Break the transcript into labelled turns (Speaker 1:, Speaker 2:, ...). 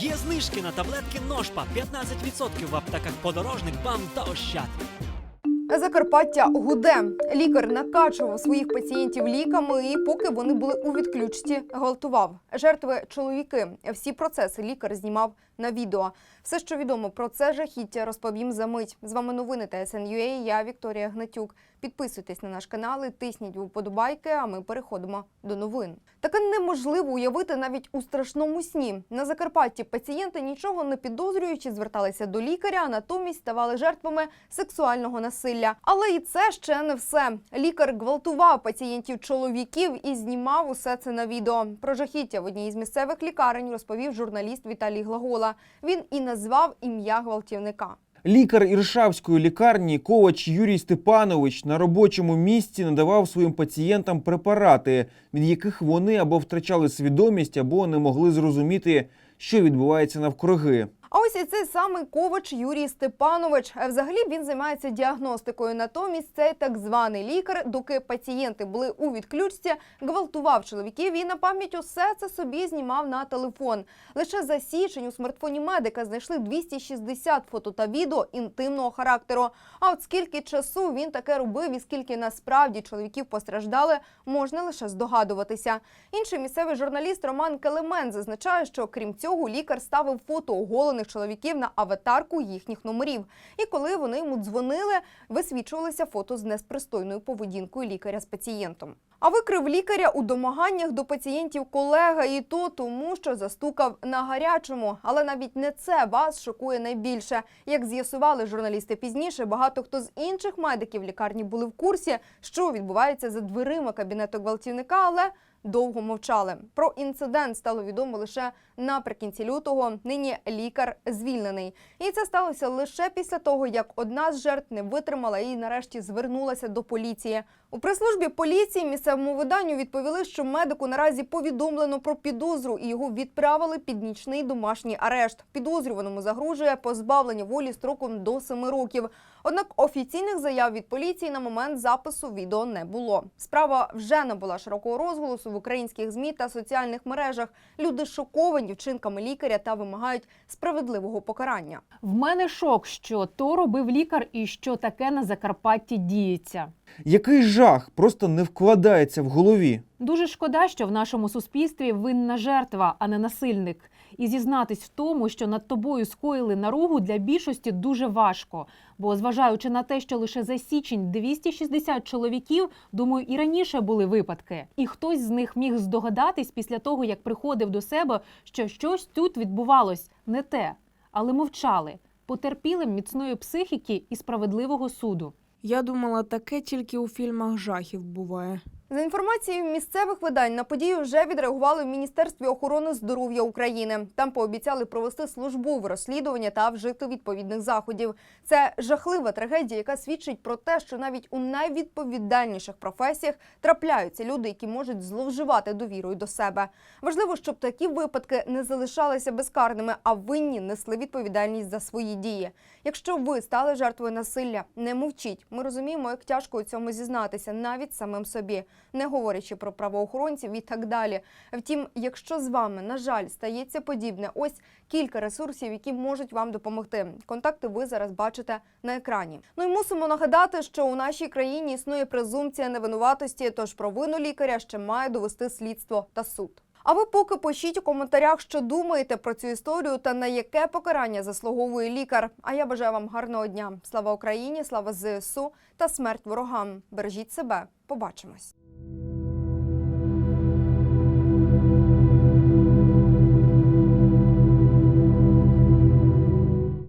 Speaker 1: Є знижки на таблетки Ножпа 15% в аптеках подорожник, бам та ощад.
Speaker 2: Закарпаття гуде. Лікар накачував своїх пацієнтів ліками, і поки вони були у відключці, гвалтував. Жертви чоловіки. Всі процеси лікар знімав на відео. Все, що відомо про це жахіття, розповім за мить. З вами новини ТСНЮА, Я Вікторія Гнатюк. Підписуйтесь на наш канал і тисніть вподобайки. А ми переходимо до новин. Таке неможливо уявити навіть у страшному сні. На Закарпатті пацієнти нічого не підозрюючи зверталися до лікаря, а натомість ставали жертвами сексуального насилля. Але і це ще не все. Лікар гвалтував пацієнтів чоловіків і знімав усе це на відео. Про жахіття в одній із місцевих лікарень розповів журналіст Віталій Глагола. Він і назвав ім'я гвалтівника.
Speaker 3: Лікар Іршавської лікарні Ковач Юрій Степанович на робочому місці надавав своїм пацієнтам препарати, від яких вони або втрачали свідомість, або не могли зрозуміти, що відбувається навкруги.
Speaker 2: А ось і цей самий ковач Юрій Степанович. Взагалі він займається діагностикою. Натомість цей так званий лікар, доки пацієнти були у відключці, гвалтував чоловіків і на пам'ять усе це собі знімав на телефон. Лише за січень у смартфоні медика знайшли 260 фото та відео інтимного характеру. А от скільки часу він таке робив і скільки насправді чоловіків постраждали, можна лише здогадуватися. Інший місцевий журналіст Роман Келемен зазначає, що крім цього лікар ставив фото оголених чоловіків на аватарку їхніх номерів. І коли вони йому дзвонили, висвічувалися фото з неспристойною поведінкою лікаря з пацієнтом. А викрив лікаря у домаганнях до пацієнтів колега, і то тому, що застукав на гарячому. Але навіть не це вас шокує найбільше. Як з'ясували журналісти пізніше, багато хто з інших медиків лікарні були в курсі, що відбувається за дверима кабінету гвалтівника, але довго мовчали. Про інцидент стало відомо лише наприкінці лютого. Нині лікар звільнений. І це сталося лише після того, як одна з жертв не витримала і нарешті звернулася до поліції. У прес-службі поліції місцевому виданню відповіли, що медику наразі повідомлено про підозру і його відправили під нічний домашній арешт. Підозрюваному загрожує позбавлення волі строком до 7 років. Однак офіційних заяв від поліції на момент запису відео не було. Справа вже набула широкого розголосу в українських змі та соціальних мережах. Люди шоковані вчинками лікаря та вимагають справедливого покарання.
Speaker 4: В мене шок, що то робив лікар і що таке на Закарпатті діється.
Speaker 3: Який жах просто не вкладається в голові.
Speaker 4: Дуже шкода, що в нашому суспільстві винна жертва, а не насильник. І зізнатись в тому, що над тобою скоїли наругу для більшості дуже важко. Бо, зважаючи на те, що лише за січень 260 чоловіків, думаю, і раніше були випадки. І хтось з них міг здогадатись після того, як приходив до себе, що щось тут відбувалось не те, але мовчали, потерпіли міцної психіки і справедливого суду.
Speaker 5: Я думала, таке тільки у фільмах жахів буває.
Speaker 2: За інформацією місцевих видань на подію вже відреагували в Міністерстві охорони здоров'я України. Там пообіцяли провести службове розслідування та вжити відповідних заходів. Це жахлива трагедія, яка свідчить про те, що навіть у найвідповідальніших професіях трапляються люди, які можуть зловживати довірою до себе. Важливо, щоб такі випадки не залишалися безкарними, а винні несли відповідальність за свої дії. Якщо ви стали жертвою насилля, не мовчіть. Ми розуміємо, як тяжко у цьому зізнатися, навіть самим собі, не говорячи про правоохоронців і так далі. Втім, якщо з вами, на жаль, стається подібне, ось кілька ресурсів, які можуть вам допомогти. Контакти ви зараз бачите на екрані. Ну і мусимо нагадати, що у нашій країні існує презумпція невинуватості, тож провину лікаря ще має довести слідство та суд. А ви поки пишіть у коментарях, що думаєте про цю історію та на яке покарання заслуговує лікар. А я бажаю вам гарного дня. Слава Україні, слава ЗСУ та смерть ворогам. Бережіть себе. Побачимось.